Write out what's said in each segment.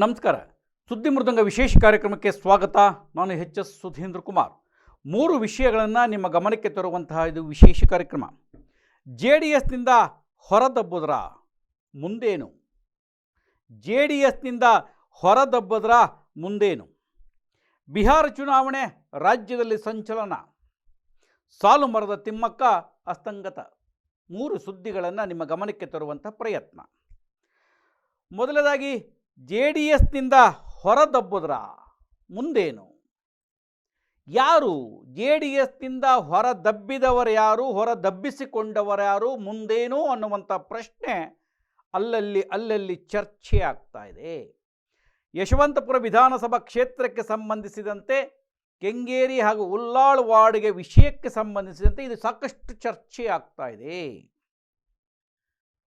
ನಮಸ್ಕಾರ. ಸುದ್ದಿ ಮೃದಂಗ ವಿಶೇಷ ಕಾರ್ಯಕ್ರಮಕ್ಕೆ ಸ್ವಾಗತ. ನಾನು ಎಚ್ ಎಸ್ ಸುಧೀಂದ್ರ ಕುಮಾರ್. ಮೂರು ವಿಷಯಗಳನ್ನು ನಿಮ್ಮ ಗಮನಕ್ಕೆ ತರುವಂತಹ ಇದು ವಿಶೇಷ ಕಾರ್ಯಕ್ರಮ. ಜೆ ಡಿ ಎಸ್ನಿಂದ ಹೊರದಬ್ಬುದ್ರ? ಮುಂದೇನು? ಜೆ ಡಿ ಎಸ್ನಿಂದ ಹೊರದಬ್ಬದ್ರ? ಮುಂದೇನು? ಬಿಹಾರ ಚುನಾವಣೆ ರಾಜ್ಯದಲ್ಲಿ ಸಂಚಲನ. ಸಾಲು ಮರದ ತಿಮ್ಮಕ್ಕ ಅಸ್ತಂಗತ. ಮೂರು ಸುದ್ದಿಗಳನ್ನು ನಿಮ್ಮ ಗಮನಕ್ಕೆ ತರುವಂಥ ಪ್ರಯತ್ನ. ಮೊದಲದಾಗಿ ಜೆ ಡಿ ಎಸ್ನಿಂದ ಹೊರದಬ್ಬುದ್ರ ಮುಂದೇನು? ಯಾರು ಜೆ ಡಿ ಎಸ್ನಿಂದ ಹೊರದಬ್ಬಿದವರು ಯಾರು, ಹೊರದಬ್ಬಿಸಿಕೊಂಡವರು ಯಾರು, ಮುಂದೇನು ಅನ್ನುವಂಥ ಪ್ರಶ್ನೆ ಅಲ್ಲಲ್ಲಿ ಅಲ್ಲಲ್ಲಿ ಚರ್ಚೆ ಆಗ್ತಾ ಇದೆ. ಯಶವಂತಪುರ ವಿಧಾನಸಭಾ ಕ್ಷೇತ್ರಕ್ಕೆ ಸಂಬಂಧಿಸಿದಂತೆ, ಕೆಂಗೇರಿ ಹಾಗೂ ಉಲ್ಲಾಳ್ ವಾರ್ಡ್ಗೆ ವಿಷಯಕ್ಕೆ ಸಂಬಂಧಿಸಿದಂತೆ ಇದು ಸಾಕಷ್ಟು ಚರ್ಚೆ ಆಗ್ತಾ ಇದೆ.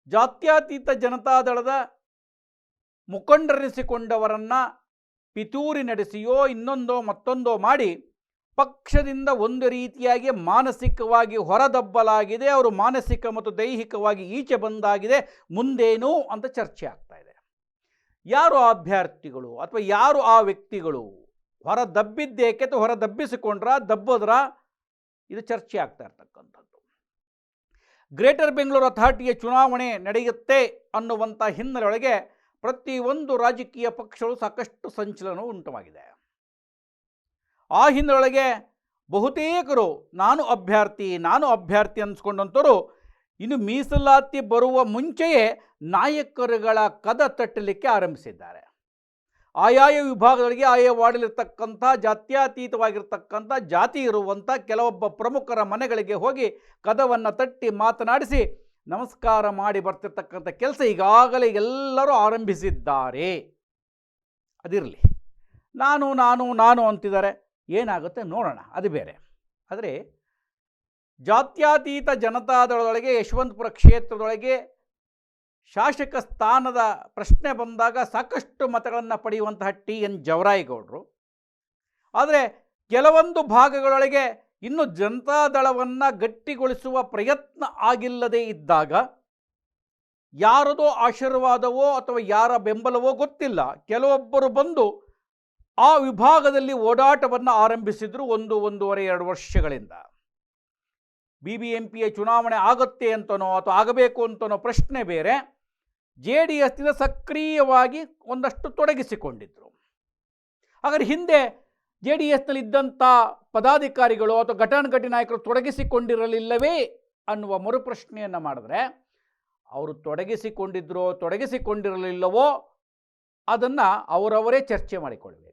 ಜಾತ್ಯತೀತ ಜನತಾದಳದ ಮುಖಂಡರೆನಿಸಿಕೊಂಡವರನ್ನು ಪಿತೂರಿ ನಡೆಸಿಯೋ ಇನ್ನೊಂದೋ ಮತ್ತೊಂದೋ ಮಾಡಿ ಪಕ್ಷದಿಂದ ಒಂದು ರೀತಿಯಾಗಿ ಮಾನಸಿಕವಾಗಿ ಹೊರದಬ್ಬಲಾಗಿದೆ, ಅವರು ಮಾನಸಿಕ ಮತ್ತು ದೈಹಿಕವಾಗಿ ಈಚೆ ಬಂದಾಗಿದೆ, ಮುಂದೇನು ಅಂತ ಚರ್ಚೆ ಆಗ್ತಾ ಇದೆ. ಯಾರು ಆ ಅಭ್ಯರ್ಥಿಗಳು ಅಥವಾ ಯಾರು ಆ ವ್ಯಕ್ತಿಗಳು? ಹೊರ ದಬ್ಬಿದ್ದೇಕೆ ಅಥವಾ ಹೊರ ದಬ್ಬಿಸಿಕೊಂಡ್ರ ದಬ್ಬದ್ರ? ಇದು ಚರ್ಚೆ ಆಗ್ತಾ ಇರ್ತಕ್ಕಂಥದ್ದು. ಗ್ರೇಟರ್ ಬೆಂಗಳೂರು ಅಥಾರಿಟಿಯ ಚುನಾವಣೆ ನಡೆಯುತ್ತೆ ಅನ್ನುವಂಥ ಹಿನ್ನೆಲೆಯೊಳಗೆ ಪ್ರತಿಯೊಂದು ರಾಜಕೀಯ ಪಕ್ಷಗಳು ಸಾಕಷ್ಟು ಸಂಚಲನ ಉಂಟುಮಾಗಿದೆ. ಆ ಹಿಂದೊಳಗೆ ಬಹುತೇಕರು ನಾನು ಅಭ್ಯರ್ಥಿ ನಾನು ಅಭ್ಯರ್ಥಿ ಅನ್ಸ್ಕೊಂಡಂಥವ್ರು ಇನ್ನು ಮೀಸಲಾತಿ ಬರುವ ಮುಂಚೆಯೇ ನಾಯಕರುಗಳ ಕದ ತಟ್ಟಲಿಕ್ಕೆ ಆರಂಭಿಸಿದ್ದಾರೆ. ಆಯಾಯ ವಿಭಾಗಗಳಿಗೆ ಆಯಾ ವಾರ್ಡಲ್ಲಿರ್ತಕ್ಕಂಥ ಜಾತ್ಯತೀತವಾಗಿರ್ತಕ್ಕಂಥ ಜಾತಿ ಇರುವಂಥ ಕೆಲವೊಬ್ಬ ಪ್ರಮುಖರ ಮನೆಗಳಿಗೆ ಹೋಗಿ ಕದವನ್ನು ತಟ್ಟಿ ಮಾತನಾಡಿಸಿ ನಮಸ್ಕಾರ ಮಾಡಿ ಬರ್ತಿರ್ತಕ್ಕಂಥ ಕೆಲಸ ಈಗಾಗಲೇ ಎಲ್ಲರೂ ಆರಂಭಿಸಿದ್ದಾರೆ. ಅದಿರಲಿ. ನಾನು ನಾನು ನಾನು ಅಂತಿದ್ದಾರೆ. ಏನಾಗುತ್ತೆ ನೋಡೋಣ. ಅದು ಬೇರೆ. ಆದರೆ ಜಾತ್ಯಾತೀತ ಜನತಾದಳದೊಳಗೆ, ಯಶವಂತಪುರ ಕ್ಷೇತ್ರದೊಳಗೆ ಶಾಸಕ ಸ್ಥಾನದ ಪ್ರಶ್ನೆ ಬಂದಾಗ ಸಾಕಷ್ಟು ಮತಗಳನ್ನು ಪಡೆಯುವಂತಹ ಟಿ ಎನ್ ಜವರಾಯಿಗೌಡರು. ಆದರೆ ಕೆಲವೊಂದು ಭಾಗಗಳೊಳಗೆ ಇನ್ನು ಜನತಾದಳವನ್ನು ಗಟ್ಟಿಗೊಳಿಸುವ ಪ್ರಯತ್ನ ಆಗಿಲ್ಲದೇ ಇದ್ದಾಗ ಯಾರದೋ ಆಶೀರ್ವಾದವೋ ಅಥವಾ ಯಾರ ಬೆಂಬಲವೋ ಗೊತ್ತಿಲ್ಲ. ಕೆಲವೊಬ್ಬರು ಬಂದು ಆ ವಿಭಾಗದಲ್ಲಿ ಓಡಾಟವನ್ನು ಆರಂಭಿಸಿದರು ಒಂದು ಒಂದೂವರೆ ಎರಡು ವರ್ಷಗಳಿಂದ. ಬಿ ಬಿ ಎಂ ಪಿಯ ಚುನಾವಣೆ ಆಗುತ್ತೆ ಅಂತನೋ ಅಥವಾ ಆಗಬೇಕು ಅಂತನೋ ಪ್ರಶ್ನೆ ಬೇರೆ. ಜೆ ಡಿ ಎಸ್ನಿಂದ ಸಕ್ರಿಯವಾಗಿ ಒಂದಷ್ಟು ತೊಡಗಿಸಿಕೊಂಡಿದ್ದರು ಹಾಗಾದ್ರೆ ಹಿಂದೆ ಜೆ ಡಿ ಎಸ್ನಲ್ಲಿದ್ದಂಥ ಪದಾಧಿಕಾರಿಗಳು ಅಥವಾ ಘಟಾನುಘಟಿ ನಾಯಕರು ತೊಡಗಿಸಿಕೊಂಡಿರಲಿಲ್ಲವೇ ಅನ್ನುವ ಮರುಪ್ರಶ್ನೆಯನ್ನು ಮಾಡಿದ್ರೆ, ಅವರು ತೊಡಗಿಸಿಕೊಂಡಿದ್ರೋ, ತೊಡಗಿಸಿಕೊಂಡಿರಲಿಲ್ಲವೋ ಅದನ್ನು ಅವರವರೇ ಚರ್ಚೆ ಮಾಡಿಕೊಳ್ಬೇಕು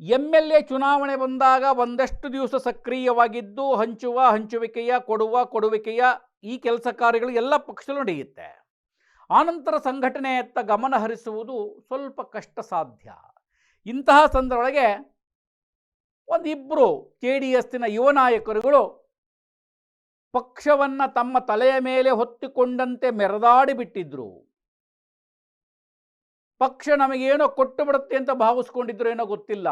ಎಂ ಎಲ್ ಎ ಚುನಾವಣೆ ಬಂದಾಗ ಒಂದಷ್ಟು ದಿವಸ ಸಕ್ರಿಯವಾಗಿದ್ದು ಹಂಚುವ, ಹಂಚುವಿಕೆಯ, ಕೊಡುವ, ಕೊಡುವಿಕೆಯ ಈ ಕೆಲಸ ಕಾರ್ಯಗಳು ಎಲ್ಲ ಪಕ್ಷದಲ್ಲೂ ನಡೆಯುತ್ತೆ. ಆನಂತರ ಸಂಘಟನೆಯತ್ತ ಗಮನ ಹರಿಸುವುದು ಸ್ವಲ್ಪ ಕಷ್ಟ ಸಾಧ್ಯ. ಇಂತಹ ಸಂದರ್ಭದೊಳಗೆ ಒಂದಿಬ್ಬರು ಕೆ ಡಿ ಎಸ್ನ ಯುವ ನಾಯಕರುಗಳು ಪಕ್ಷವನ್ನು ತಮ್ಮ ತಲೆಯ ಮೇಲೆ ಹೊತ್ತುಕೊಂಡಂತೆ ಮೆರೆದಾಡಿಬಿಟ್ಟಿದ್ರು ಪಕ್ಷ ನಮಗೇನೋ ಕೊಟ್ಟು ಬಿಡುತ್ತೆ ಅಂತ ಭಾವಿಸ್ಕೊಂಡಿದ್ರು ಏನೋ ಗೊತ್ತಿಲ್ಲ.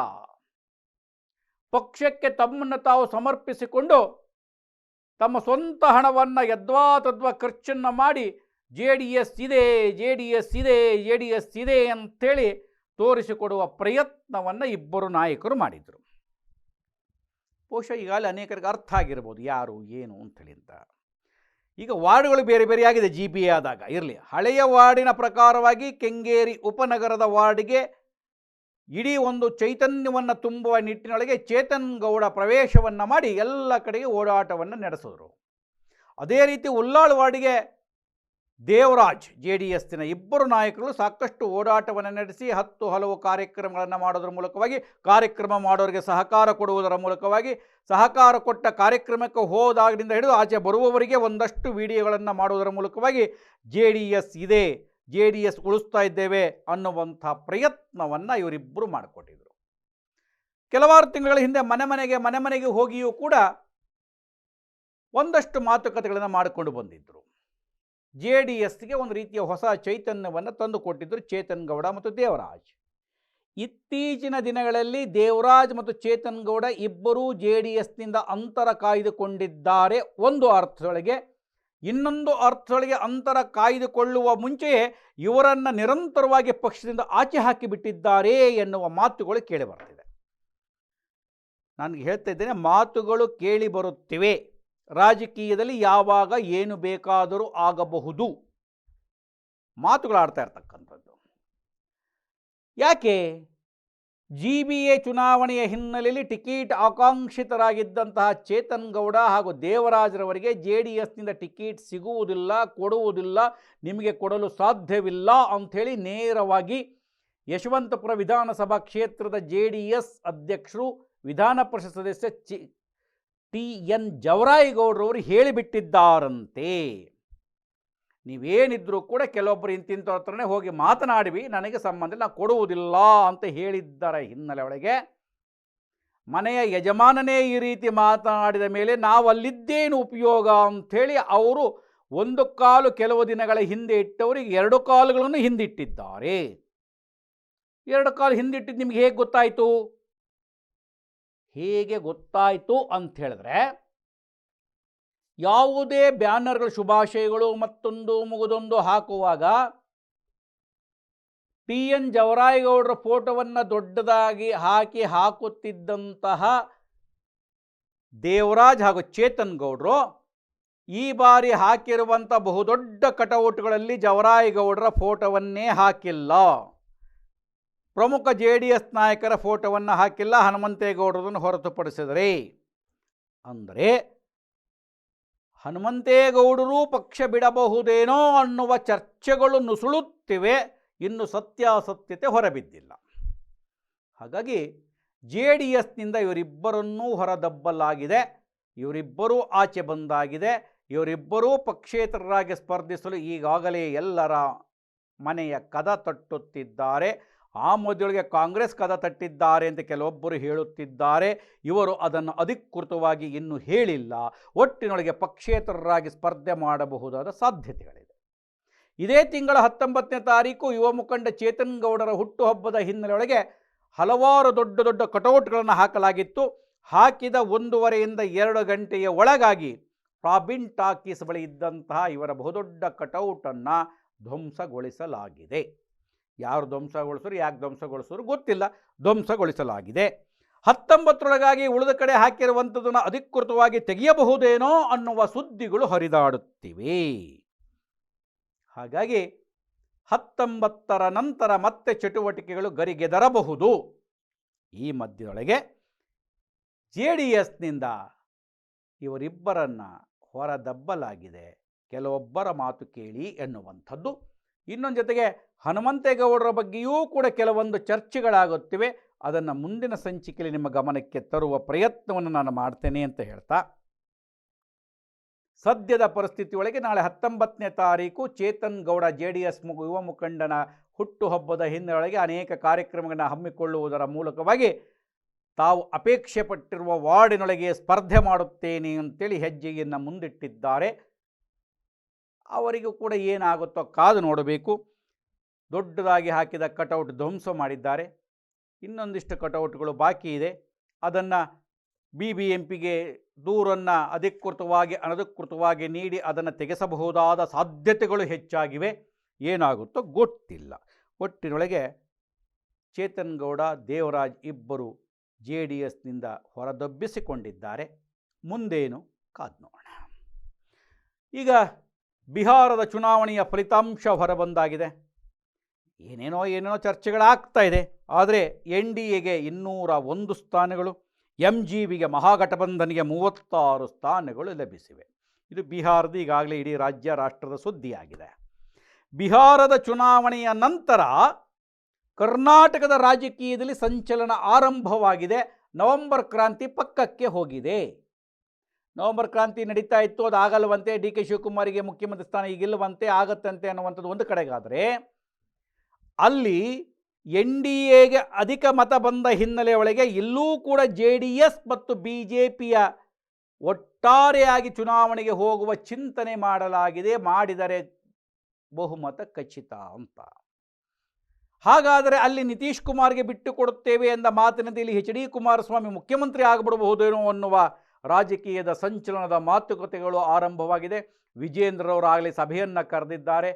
ಪಕ್ಷಕ್ಕೆ ತಮ್ಮನ್ನು ತಾವು ಸಮರ್ಪಿಸಿಕೊಂಡು ತಮ್ಮ ಸ್ವಂತ ಹಣವನ್ನು ಯದ್ವಾ ತದ್ವಾ ಖರ್ಚನ್ನು ಮಾಡಿ ಜೆ ಡಿ ಎಸ್ ಇದೆ, ಜೆ ಡಿ ಎಸ್ ಇದೆ, ಜೆ ಡಿ ಎಸ್ ಇದೆ ಅಂಥೇಳಿ ತೋರಿಸಿಕೊಡುವ ಪ್ರಯತ್ನವನ್ನು ಇಬ್ಬರು ನಾಯಕರು ಮಾಡಿದರು. ಬಹುಶಃ ಈಗಾಗಲೇ ಅನೇಕರಿಗೆ ಅರ್ಥ ಆಗಿರ್ಬೋದು, ಯಾರು, ಏನು ಅಂತ ಈಗ ವಾರ್ಡ್ಗಳು ಬೇರೆ ಬೇರೆ ಆಗಿದೆ ಜಿ ಬಿ ಆದಾಗ. ಇರಲಿ, ಹಳೆಯ ವಾರ್ಡಿನ ಪ್ರಕಾರವಾಗಿ ಕೆಂಗೇರಿ ಉಪನಗರದ ವಾರ್ಡ್ಗೆ ಇಡೀ ಒಂದು ಚೈತನ್ಯವನ್ನು ತುಂಬುವ ನಿಟ್ಟಿನೊಳಗೆ ಚೇತನ್ ಗೌಡ ಪ್ರವೇಶವನ್ನು ಮಾಡಿ ಎಲ್ಲ ಕಡೆಗೆ ಓಡಾಟವನ್ನು ನಡೆಸಿದರು. ಅದೇ ರೀತಿ ಉಲ್ಲಾಳ್ ವಾರ್ಡಿಗೆ ದೇವರಾಜ್ ಜೆ ಡಿ ಎಸ್ಸಿನ ಇಬ್ಬರು ನಾಯಕರು ಸಾಕಷ್ಟು ಓಡಾಟವನ್ನು ನಡೆಸಿ ಹತ್ತು ಹಲವು ಕಾರ್ಯಕ್ರಮಗಳನ್ನು ಮಾಡೋದ್ರ ಮೂಲಕವಾಗಿ ಕಾರ್ಯಕ್ರಮ ಮಾಡೋರಿಗೆ ಸಹಕಾರ ಕೊಡುವುದರ ಮೂಲಕವಾಗಿ ಸಹಕಾರ ಕೊಟ್ಟ ಕಾರ್ಯಕ್ರಮಕ್ಕೆ ಹೋದಾಗಿನಿಂದ ಹಿಡಿದು ಆಚೆ ಬರುವವರಿಗೆ ಒಂದಷ್ಟು ವಿಡಿಯೋಗಳನ್ನು ಮಾಡುವುದರ ಮೂಲಕವಾಗಿ ಜೆ ಡಿ ಎಸ್ ಇದೆ ಜೆ ಡಿ ಎಸ್ ಉಳಿಸ್ತಾ ಇದ್ದೇವೆ ಅನ್ನುವಂಥ ಪ್ರಯತ್ನವನ್ನು ಇವರಿಬ್ಬರು ಮಾಡಿಕೊಟ್ಟಿದ್ರು. ಕೆಲವಾರು ತಿಂಗಳ ಹಿಂದೆ ಮನೆ ಮನೆಗೆ ಮನೆ ಮನೆಗೆ ಹೋಗಿಯೂ ಕೂಡ ಒಂದಷ್ಟು ಮಾತುಕತೆಗಳನ್ನು ಮಾಡಿಕೊಂಡು ಬಂದಿದ್ದರು ಜೆ ಡಿ ಎಸ್ಗೆ ಒಂದು ರೀತಿಯ ಹೊಸ ಚೈತನ್ಯವನ್ನು ತಂದು ಕೊಟ್ಟಿದ್ದರು ಚೇತನ್ ಗೌಡ ಮತ್ತು ದೇವರಾಜ್. ಇತ್ತೀಚಿನ ದಿನಗಳಲ್ಲಿ ದೇವರಾಜ್ ಮತ್ತು ಚೇತನ್ ಗೌಡ ಇಬ್ಬರೂ ಜೆ ಡಿ ಎಸ್ನಿಂದ ಅಂತರ ಕಾಯ್ದುಕೊಂಡಿದ್ದಾರೆ. ಒಂದು ಅರ್ಥದೊಳಗೆ, ಇನ್ನೊಂದು ಅರ್ಥದೊಳಗೆ ಅಂತರ ಕಾಯ್ದುಕೊಳ್ಳುವ ಮುಂಚೆಯೇ ಇವರನ್ನು ನಿರಂತರವಾಗಿ ಪಕ್ಷದಿಂದ ಆಚೆ ಹಾಕಿಬಿಟ್ಟಿದ್ದಾರೆ ಎನ್ನುವ ಮಾತುಗಳು ಕೇಳಿ ಬರ್ತಿದೆ ನನಗೆ ಹೇಳ್ತಾ ಇದ್ದೇನೆ, ಮಾತುಗಳು ಕೇಳಿ ಬರುತ್ತಿವೆ. ರಾಜಕೀಯದಲ್ಲಿ ಯಾವಾಗ ಏನು ಬೇಕಾದರೂ ಆಗಬಹುದು. ಮಾತುಗಳಾಡ್ತಾ ಇರ್ತಕ್ಕಂಥದ್ದು. ಯಾಕೆ? ಜಿ ಬಿ ಎ ಚುನಾವಣೆಯ ಹಿನ್ನೆಲೆಯಲ್ಲಿ ಟಿಕೆಟ್ ಆಕಾಂಕ್ಷಿತರಾಗಿದ್ದಂತಹ ಚೇತನ್ ಗೌಡ ಹಾಗೂ ದೇವರಾಜರವರಿಗೆ ಜೆ ಡಿ ಎಸ್ನಿಂದ ಟಿಕೆಟ್ ಸಿಗುವುದಿಲ್ಲ, ಕೊಡುವುದಿಲ್ಲ, ನಿಮಗೆ ಕೊಡಲು ಸಾಧ್ಯವಿಲ್ಲ ಅಂಥೇಳಿ ನೇರವಾಗಿ ಯಶವಂತಪುರ ವಿಧಾನಸಭಾ ಕ್ಷೇತ್ರದ ಜೆ ಡಿ ಎಸ್ ಅಧ್ಯಕ್ಷರು, ವಿಧಾನ ಪರಿಷತ್ ಸದಸ್ಯ ಚಿ ಟಿ ಎನ್ ಜವರಾಯಿಗೌಡರವರು ಹೇಳಿಬಿಟ್ಟಿದ್ದಾರಂತೆ. ನೀವೇನಿದ್ರೂ ಕೂಡ ಕೆಲವೊಬ್ಬರು ಇಂತಿಂಥ ಹತ್ರನೇ ಹೋಗಿ ಮಾತನಾಡಿವಿ, ನನಗೆ ಸಂಬಂಧ ನಾನು ಕೊಡುವುದಿಲ್ಲ ಅಂತ ಹೇಳಿದ್ದಾರೆ ಹಿನ್ನೆಲೆ ಒಳಗೆ. ಮನೆಯ ಯಜಮಾನನೇ ಈ ರೀತಿ ಮಾತನಾಡಿದ ಮೇಲೆ ನಾವು ಅಲ್ಲಿದ್ದೇನು ಉಪಯೋಗ ಅಂಥೇಳಿ ಅವರು ಒಂದು ಕಾಲು ಕೆಲವು ದಿನಗಳ ಹಿಂದೆ ಇಟ್ಟವರಿಗೆ ಎರಡು ಕಾಲುಗಳನ್ನು ಹಿಂದಿಟ್ಟಿದ್ದಾರೆ. ಎರಡು ಕಾಲು ಹಿಂದಿಟ್ಟಿದ್ದು ನಿಮಗೆ ಹೇಗೆ ಗೊತ್ತಾಯಿತು? ಹೇಗೆ ಗೊತ್ತಾಯಿತು ಅಂತ ಹೇಳಿದ್ರೆ ಯಾವುದೇ ಬ್ಯಾನರ್ಗಳು ಶುಭಾಶಯಗಳು ಮತ್ತೊಂದು ಮುಗಿದೊಂದು ಹಾಕುವಾಗ ಟಿ ಎನ್. ಜವರಾಯಗೌಡರ ಫೋಟೋವನ್ನು ದೊಡ್ಡದಾಗಿ ಹಾಕಿ ಹಾಕುತ್ತಿದ್ದಂತಹ ದೇವರಾಜ್ ಹಾಗೂ ಚೇತನ್ ಗೌಡರು, ಈ ಬಾರಿ ಹಾಕಿರುವಂಥ ಬಹುದೊಡ್ಡ ಕಟೌಟ್ಗಳಲ್ಲಿ ಜವರಾಯಗೌಡರ ಫೋಟೋವನ್ನೇ ಹಾಕಿಲ್ಲ. ಪ್ರಮುಖ ಜೆ ಡಿ ಎಸ್ ನಾಯಕರ ಫೋಟೋವನ್ನು ಹಾಕಿಲ್ಲ. ಹನುಮಂತೇಗೌಡರನ್ನು ಹೊರತುಪಡಿಸಿದರೆ ಅಂದರೆ ಹನುಮಂತೇಗೌಡರು ಪಕ್ಷ ಬಿಡಬಹುದೇನೋ ಅನ್ನುವ ಚರ್ಚೆಗಳು ನುಸುಳುತ್ತಿವೆ. ಇನ್ನು ಸತ್ಯಾಸತ್ಯತೆ ಹೊರಬಿದ್ದಿಲ್ಲ. ಹಾಗಾಗಿ ಜೆ ಡಿ ಎಸ್ನಿಂದ ಇವರಿಬ್ಬರನ್ನೂ ಹೊರದಬ್ಬಲಾಗಿದೆ. ಇವರಿಬ್ಬರೂ ಆಚೆ ಬಂದಾಗಿದೆ. ಇವರಿಬ್ಬರೂ ಪಕ್ಷೇತರರಾಗಿ ಸ್ಪರ್ಧಿಸಲು ಈಗಾಗಲೇ ಎಲ್ಲರ ಮನೆಯ ಕದ ತಟ್ಟುತ್ತಿದ್ದಾರೆ. ಆ ಮೋದಿಯೊಳಗೆ ಕಾಂಗ್ರೆಸ್ ಕದ ತಟ್ಟಿದ್ದಾರೆ ಅಂತ ಕೆಲವೊಬ್ಬರು ಹೇಳುತ್ತಿದ್ದಾರೆ. ಇವರು ಅದನ್ನು ಅಧಿಕೃತವಾಗಿ ಇನ್ನೂ ಹೇಳಿಲ್ಲ. ಒಟ್ಟಿನೊಳಗೆ ಪಕ್ಷೇತರರಾಗಿ ಸ್ಪರ್ಧೆ ಮಾಡಬಹುದಾದ ಸಾಧ್ಯತೆಗಳಿದೆ. ಇದೇ ತಿಂಗಳ ಹತ್ತೊಂಬತ್ತನೇ ತಾರೀಕು ಯುವ ಮುಖಂಡ ಚೇತನ್ ಗೌಡರ ಹುಟ್ಟುಹಬ್ಬದ ಹಿನ್ನೆಲೆಯೊಳಗೆ ಹಲವಾರು ದೊಡ್ಡ ದೊಡ್ಡ ಕಟೌಟ್ಗಳನ್ನು ಹಾಕಲಾಗಿತ್ತು. ಹಾಕಿದ ಒಂದೂವರೆಯಿಂದ ಎರಡು ಗಂಟೆಯ ಒಳಗಾಗಿ ರಾಬಿನ್ ಟಾಕೀಸ್ ಬಳಿ ಇದ್ದಂತಹ ಇವರ ಬಹುದೊಡ್ಡ ಕಟೌಟನ್ನು ಧ್ವಂಸಗೊಳಿಸಲಾಗಿದೆ. ಯಾರು ಧ್ವಂಸಗೊಳಿಸೋರು, ಯಾಕೆ ಧ್ವಂಸಗೊಳಿಸೋರು ಗೊತ್ತಿಲ್ಲ. ಧ್ವಂಸಗೊಳಿಸಲಾಗಿದೆ. ಹತ್ತೊಂಬತ್ತರೊಳಗಾಗಿ ಉಳಿದ ಕಡೆ ಹಾಕಿರುವಂಥದ್ದನ್ನು ಅಧಿಕೃತವಾಗಿ ತೆಗೆಯಬಹುದೇನೋ ಅನ್ನುವ ಸುದ್ದಿಗಳು ಹರಿದಾಡುತ್ತಿವೆ. ಹಾಗಾಗಿ ಹತ್ತೊಂಬತ್ತರ ನಂತರ ಮತ್ತೆ ಚಟುವಟಿಕೆಗಳು ಗರಿಗೆದರಬಹುದು ಈ ಮಧ್ಯದೊಳಗೆ ಜೆ ಡಿ ಎಸ್ನಿಂದ ಇವರಿಬ್ಬರನ್ನು ಹೊರದಬ್ಬಲಾಗಿದೆ. ಕೆಲವೊಬ್ಬರ ಮಾತು ಕೇಳಿ ಎನ್ನುವಂಥದ್ದು. ಇನ್ನೊಂದು ಜೊತೆಗೆ ಹನುಮಂತೇಗೌಡರ ಬಗ್ಗೆಯೂ ಕೂಡ ಕೆಲವೊಂದು ಚರ್ಚೆಗಳಾಗುತ್ತಿವೆ. ಅದನ್ನು ಮುಂದಿನ ಸಂಚಿಕೆಯಲ್ಲಿ ನಿಮ್ಮ ಗಮನಕ್ಕೆ ತರುವ ಪ್ರಯತ್ನವನ್ನು ನಾನು ಮಾಡ್ತೇನೆ ಅಂತ ಹೇಳ್ತಾ. ಸದ್ಯದ ಪರಿಸ್ಥಿತಿಯೊಳಗೆ ನಾಳೆ ಹತ್ತೊಂಬತ್ತನೇ ತಾರೀಕು Chetan Gowda J D S ಯುವ ಮುಖಂಡನ ಹುಟ್ಟುಹಬ್ಬದ ಹಿನ್ನೆಲೆಗೆ ಅನೇಕ ಕಾರ್ಯಕ್ರಮಗಳನ್ನು ಹಮ್ಮಿಕೊಳ್ಳುವುದರ ಮೂಲಕವಾಗಿ ತಾವು ಅಪೇಕ್ಷೆ ಪಟ್ಟಿರುವ ವಾರ್ಡಿನೊಳಗೆ ಸ್ಪರ್ಧೆ ಮಾಡುತ್ತೇನೆ ಅಂತೇಳಿ ಹೆಜ್ಜೆಯನ್ನು ಮುಂದಿಟ್ಟಿದ್ದಾರೆ. ಅವರಿಗೂ ಕೂಡ ಏನಾಗುತ್ತೋ ಕಾದು ನೋಡಬೇಕು. ದೊಡ್ಡದಾಗಿ ಹಾಕಿದ ಕಟೌಟ್ ಧ್ವಂಸ ಮಾಡಿದ್ದಾರೆ. ಇನ್ನೊಂದಿಷ್ಟು ಕಟೌಟ್ಗಳು ಬಾಕಿ ಇದೆ. ಅದನ್ನು ಬಿ ಬಿ ಎಂ ಪಿಗೆ ದೂರನ್ನು ಅಧಿಕೃತವಾಗಿ, ಅನಧಿಕೃತವಾಗಿ ನೀಡಿ ಅದನ್ನು ತೆಗೆಸಬಹುದಾದ ಸಾಧ್ಯತೆಗಳು ಹೆಚ್ಚಾಗಿವೆ. ಏನಾಗುತ್ತೋ ಗೊತ್ತಿಲ್ಲ. ಒಟ್ಟಿನೊಳಗೆ ಚೇತನ್ ಗೌಡ ದೇವರಾಜ್ ಇಬ್ಬರು ಜೆ ಡಿ ಎಸ್ನಿಂದ ಹೊರದಬ್ಬಿಸಿಕೊಂಡಿದ್ದಾರೆ. ಮುಂದೇನು? ಕಾದ್ನೋಣ ಈಗ ಬಿಹಾರದ ಚುನಾವಣೆಯ ಫಲಿತಾಂಶ ಹೊರಬಂದಾಗಿದೆ. ಏನೇನೋ ಏನೇನೋ ಚರ್ಚೆಗಳಾಗ್ತಾ ಇದೆ. ಆದರೆ ಎನ್ ಡಿ ಎಗೆ ಇನ್ನೂರ ಒಂದು ಸ್ಥಾನಗಳು, ಎಂ ಜಿ ಬಿಗೆ ಮಹಾಗಠಬಂಧನಿಗೆ ಮೂವತ್ತಾರು ಸ್ಥಾನಗಳು ಲಭಿಸಿವೆ. ಇದು ಬಿಹಾರದ ಈಗಾಗಲೇ ಇಡೀ ರಾಜ್ಯ, ರಾಷ್ಟ್ರದ ಸುದ್ದಿಯಾಗಿದೆ. ಬಿಹಾರದ ಚುನಾವಣೆಯ ನಂತರ ಕರ್ನಾಟಕದ ರಾಜಕೀಯದಲ್ಲಿ ಸಂಚಲನ ಆರಂಭವಾಗಿದೆ. ನವೆಂಬರ್ ಕ್ರಾಂತಿ ಪಕ್ಕಕ್ಕೆ ಹೋಗಿದೆ. ನವೆಂಬರ್ ಕ್ರಾಂತಿ ನಡೀತಾ ಇತ್ತು ಅದು ಆಗಲ್ವಂತೆ ಡಿ ಕೆ ಶಿವಕುಮಾರಿಗೆ ಮುಖ್ಯಮಂತ್ರಿ ಸ್ಥಾನ ಈಗಿಲ್ಲವಂತೆ, ಆಗತ್ತಂತೆ ಅನ್ನುವಂಥದ್ದು ಒಂದು ಕಡೆಗಾದರೆ ಅಲ್ಲಿ ಎನ್ ಡಿ ಎಗೆ ಅಧಿಕ ಮತ ಬಂದ ಹಿನ್ನೆಲೆ ಒಳಗೆ ಇಲ್ಲೂ ಕೂಡ ಜೆ ಡಿ ಎಸ್ ಮತ್ತು ಬಿ ಜೆ ಪಿಯ ಒಟ್ಟಾರೆಯಾಗಿ ಚುನಾವಣೆಗೆ ಹೋಗುವ ಚಿಂತನೆ ಮಾಡಲಾಗಿದೆ, ಮಾಡಿದರೆ ಬಹುಮತ ಖಚಿತ ಅಂತ. ಹಾಗಾದರೆ ಅಲ್ಲಿ ನಿತೀಶ್ ಕುಮಾರ್ಗೆ ಬಿಟ್ಟು ಕೊಡುತ್ತೇವೆ ಎಂದ ಮಾತಿನದಲ್ಲಿ ಎಚ್ ಡಿ ಕುಮಾರಸ್ವಾಮಿ ಮುಖ್ಯಮಂತ್ರಿ ಆಗಿಬಿಡಬಹುದೇನೋ ಅನ್ನುವ ರಾಜಕೀಯದ ಸಂಚಲನದ ಮಾತುಕತೆಗಳು ಆರಂಭವಾಗಿದೆ. ವಿಜೇಂದ್ರವರಾಗಲಿ ಸಭೆಯನ್ನು ಕರೆದಿದ್ದಾರೆ.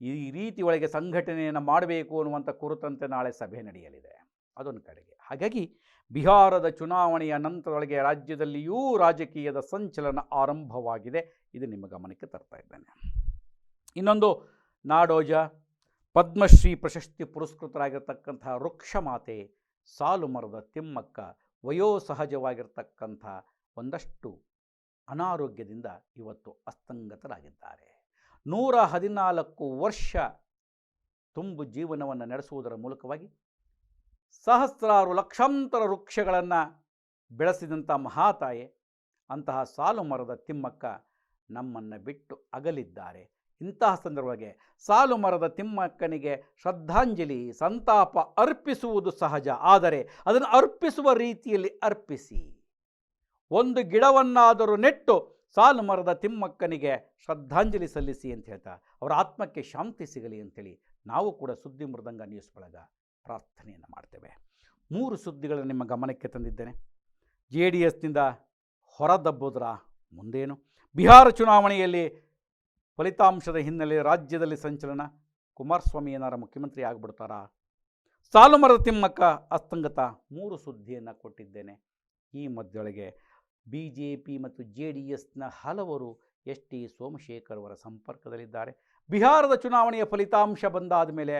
ಈ ರೀತಿ ಒಳಗೆ ಸಂಘಟನೆಯನ್ನು ಮಾಡಬೇಕು ಅನ್ನುವಂಥ ಕುರಿತಂತೆ ನಾಳೆ ಸಭೆ ನಡೆಯಲಿದೆ. ಅದೊಂದು ಕಡೆಗೆ. ಹಾಗಾಗಿ ಬಿಹಾರದ ಚುನಾವಣೆಯ ನಂತರದೊಳಗೆ ರಾಜ್ಯದಲ್ಲಿಯೂ ರಾಜಕೀಯದ ಸಂಚಲನ ಆರಂಭವಾಗಿದೆ. ಇದು ನಿಮ್ಮ ಗಮನಕ್ಕೆ ತರ್ತಾ ಇದ್ದೇನೆ. ಇನ್ನೊಂದು ನಾಡೋಜ, ಪದ್ಮಶ್ರೀ ಪ್ರಶಸ್ತಿ ಪುರಸ್ಕೃತರಾಗಿರ್ತಕ್ಕಂಥ ವೃಕ್ಷಮಾತೆ ಸಾಲು ಮರದ ತಿಮ್ಮಕ್ಕ ವಯೋಸಹಜವಾಗಿರ್ತಕ್ಕಂಥ ಒಂದಷ್ಟು ಅನಾರೋಗ್ಯದಿಂದ ಇವತ್ತು ಅಸ್ತಂಗತರಾಗಿದ್ದಾರೆ. ನೂರ ಹದಿನಾಲ್ಕು ವರ್ಷ ತುಂಬು ಜೀವನವನ್ನು ನಡೆಸುವುದರ ಮೂಲಕವಾಗಿ ಸಹಸ್ರಾರು ಲಕ್ಷಾಂತರ ವೃಕ್ಷಗಳನ್ನು ಬೆಳೆಸಿದಂಥ ಮಹಾತಾಯೆ ಅಂತಹ ಸಾಲು ಮರದ ತಿಮ್ಮಕ್ಕ ನಮ್ಮನ್ನು ಬಿಟ್ಟು ಅಗಲಿದ್ದಾರೆ. ಇಂತಹ ಸಂದರ್ಭಕ್ಕೆ ಸಾಲು ಮರದ ತಿಮ್ಮಕ್ಕನಿಗೆ ಶ್ರದ್ಧಾಂಜಲಿ, ಸಂತಾಪ ಅರ್ಪಿಸುವುದು ಸಹಜ. ಆದರೆ ಅದನ್ನು ಅರ್ಪಿಸುವ ರೀತಿಯಲ್ಲಿ ಅರ್ಪಿಸಿ. ಒಂದು ಗಿಡವನ್ನಾದರೂ ನೆಟ್ಟು ಸಾಲು ಮರದ ತಿಮ್ಮಕ್ಕನಿಗೆ ಶ್ರದ್ಧಾಂಜಲಿ ಸಲ್ಲಿಸಿ ಅಂತ ಹೇಳ್ತಾ, ಅವರ ಆತ್ಮಕ್ಕೆ ಶಾಂತಿ ಸಿಗಲಿ ಅಂತೇಳಿ ನಾವು ಕೂಡ ಸುದ್ದಿ ಮೃದಂಗ ನ್ಯೂಸ್ ಬಳಗ ಪ್ರಾರ್ಥನೆಯನ್ನು ಮಾಡ್ತೇವೆ. ಮೂರು ಸುದ್ದಿಗಳನ್ನು ನಿಮ್ಮ ಗಮನಕ್ಕೆ ತಂದಿದ್ದೇನೆ. ಜೆ ಡಿ ಎಸ್ನಿಂದ ಹೊರದಬ್ಬೋದ್ರ ಮುಂದೇನು? ಬಿಹಾರ ಚುನಾವಣೆಯಲ್ಲಿ ಫಲಿತಾಂಶದ ಹಿನ್ನೆಲೆ ರಾಜ್ಯದಲ್ಲಿ ಸಂಚಲನ, ಕುಮಾರಸ್ವಾಮಿ ಏನಾರ ಮುಖ್ಯಮಂತ್ರಿ ಆಗಿಬಿಡ್ತಾರಾ? ಸಾಲುಮರದ ತಿಮ್ಮಕ್ಕ ಅಸ್ತಂಗತ ಮೂರು ಸುದ್ದಿಯನ್ನು ಕೊಟ್ಟಿದ್ದೇನೆ. ಈ ಮಧ್ಯೊಳಗೆ ಬಿ ಜೆ ಪಿ ಮತ್ತು ಜೆ ಡಿ ಎಸ್ನ ಹಲವರು ಎಸ್ ಟಿ ಸೋಮಶೇಖರ್ ಅವರ ಸಂಪರ್ಕದಲ್ಲಿದ್ದಾರೆ. ಬಿಹಾರದ ಚುನಾವಣೆಯ ಫಲಿತಾಂಶ ಬಂದಾದ ಮೇಲೆ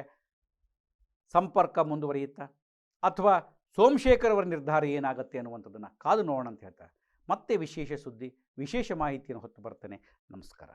ಸಂಪರ್ಕ ಮುಂದುವರಿಯುತ್ತಾ? ಅಥವಾ ಸೋಮಶೇಖರ್ ಅವರ ನಿರ್ಧಾರ ಏನಾಗುತ್ತೆ ಅನ್ನುವಂಥದ್ದನ್ನು ಕಾದು ನೋಡೋಣ ಅಂತ ಹೇಳ್ತಾರೆ. ಮತ್ತೆ ವಿಶೇಷ ಸುದ್ದಿ, ವಿಶೇಷ ಮಾಹಿತಿಯನ್ನು ಹೊತ್ತು ಬರ್ತೇನೆ. ನಮಸ್ಕಾರ.